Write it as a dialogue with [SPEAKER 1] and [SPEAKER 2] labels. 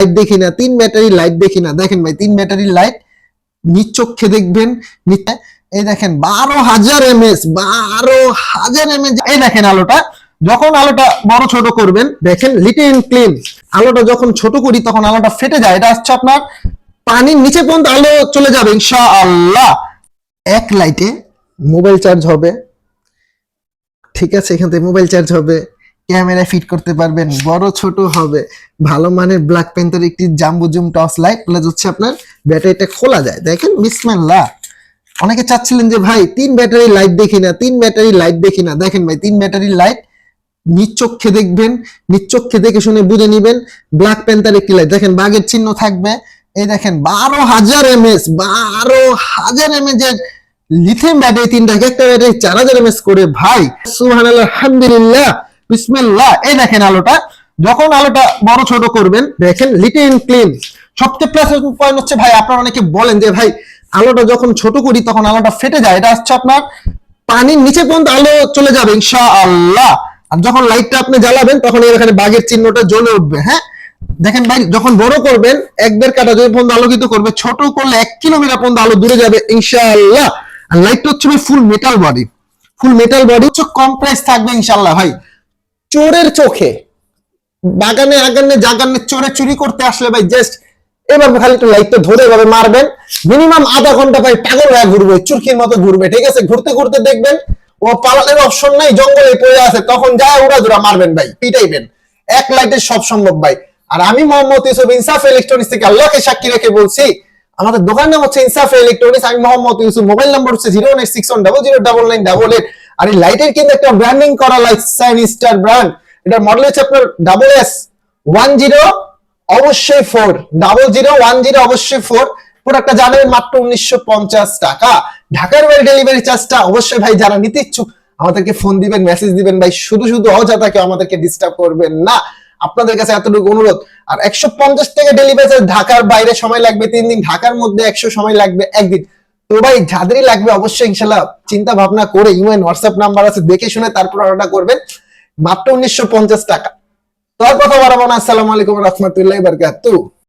[SPEAKER 1] Light দেখি না, তিন ব্যাটারি লাইট দেখি না। দেখেন ভাই, তিন ব্যাটারি লাইট চোখে দেখবেন এই দেখেন, বারো হাজার এমএস বারো হাজার এমএস এই দেখেন আলোটা, যখন আলোটা বড় ছোট করবেন, দেখেন লিটিল ক্লিন আলোটা যখন ছোট করি, তখন আলোটা ফেটে যায়। এটা হচ্ছে আপনার পানির নিচে পর্যন্ত আলো চলে যাবে, ইনশাআল্লাহ। এক লাইটে মোবাইল চার্জ হবে। ঠিক আছে, এখান থেকে মোবাইল চার্জ হবে। ক্যামেরা ফিট করতে পারবেন, বড় ছোট হবে। ভালো মানের ব্ল্যাক পেন্টার একটি জাম্বু জুম টর্চ লাইট প্লাস হচ্ছে আপনার ব্যাটারিটা খোলা যায়। দেখেন বিসমিল্লাহ অনেকে চাচ্ছিলেন যে, ভাই, তিন ব্যাটারি লাইট দেখি না, তিন ব্যাটারি লাইট দেখি না। দেখেন ভাই, তিন ব্যাটারি লাইট চোখে দেখবেন চোখে দেখে শুনে বুঝে নিবেন ব্ল্যাক প্যান্থার একটি লাইট দেখেন, বাঘের চিহ্ন থাকবে। এই দেখেন, বারো হাজার এমএস বারো হাজার এমএস এর লিথিয়াম ব্যাটারি তিনটা এক একটা ব্যাটারি চার হাজার এমএস করে। ভাই সুহান আলহামদুলিল্লাহ। বিসমিল্লাহ। এই দেখেন আলোটা। যখন আলোটা বড় ছোট করবেন, দেখেন লিটিল ক্লিন সবচেয়ে প্লাস পয়েন্ট হচ্ছে, ভাই, আপনারা অনেকে বলেন যে, ভাই, আলোটা যখন ছোট করি, তখন আলোটা ফেটে যায়। এটা হচ্ছে আপনার পানির নিচে পর্যন্ত আলো চলে যাবে, ইনশাআল্লাহ। আর যখন লাইটটা আপনি জ্বালাবেন, তখন এখানে বাঘের চিহ্নটা জ্বলে উঠবে হ্যাঁ? দেখেন ভাই, যখন বড় করবেন, এক দেড় কাটা যদি পর্যন্ত আলোকিত করবে, ছোট করলে এক কিলোমিটার পর্যন্ত আলো দূরে যাবে, ইনশাআল্লাহ। আর লাইটটা হচ্ছে full metal body full metal body হচ্ছে কম প্রাইস থাকবে, ইনশাআল্লাহ, ভাই। চোরের চোখে। বাগানে, আগানে, জাগানে চোরে চুরি করতে আসলে ভাই জাস্ট এবার খালি একটু লাইটটা ধরে এভাবে মারবেন। মিনিমাম আধা ঘণ্টা ভাই পাগল হয়ে ঘুরবে, চুরকির মতো ঘুরবে, ঠিক আছে? ঘুরতে ঘুরতে দেখবেন, ও পালানোর অপশন নাই, জঙ্গলে পড়ে আছে, তখন যায় উড়া জোড়া মারবেন ভাই, পিটাইবেন। এক লাইটে সব সম্ভব ভাই। আর আমি মোহাম্মদ ইউসুফ ইনসাফ ইলেকট্রনিক্স থেকে আল্লাহকে সাক্ষী রেখে বলছি, আমাদের দোকান নাম হচ্ছে ইনসাফ ইলেকট্রনিক্স আমি মোহাম্মদ ইউসুফ, মোবাইল নাম্বার হচ্ছে zero nine six one double zero double nine double eight আর এই লাইটের কিন্তু একটা ব্র্যান্ডিং করা লাইট সাইন স্টার ব্র্যান্ড এটার মডেল হচ্ছে আপনার ডাবল এস ওয়ান জিরো অবশ্যই four double zero one zero অবশ্যই ফোর প্রোডাক্টটা জানাবেন মাত্র উনিশশো পঞ্চাশ টাকা। ঢাকার বাইরে ডেলিভারি চার্জটা অবশ্যই ভাই যারা নিতে ইচ্ছুক, আমাদেরকে ফোন দিবেন মেসেজ দিবেন। ভাই, শুধু শুধু অযথা কেউ আমাদেরকে ডিস্টার্ব করবেন না। আপনাদের কাছে এতটুকু অনুরোধ। আর একশো পঞ্চাশ টাকা ডেলিভারি ঢাকার বাইরে সময় লাগবে তিন দিন। ঢাকার মধ্যে একশো সময় লাগবে একদিন। তো ভাই, যাদেরই লাগবে অবশ্যই ইনশাল্লাহ চিন্তা ভাবনা করে ইমেল হোয়াটসঅ্যাপ নাম্বার আছে, দেখে শুনে তারপর অর্ডার করবেন। মাত্র উনিশশো পঞ্চাশ টাকা। তার কথা বাড়াবো না। আসসালামু আলাইকুম রহমতুল্লাহ বারকাতু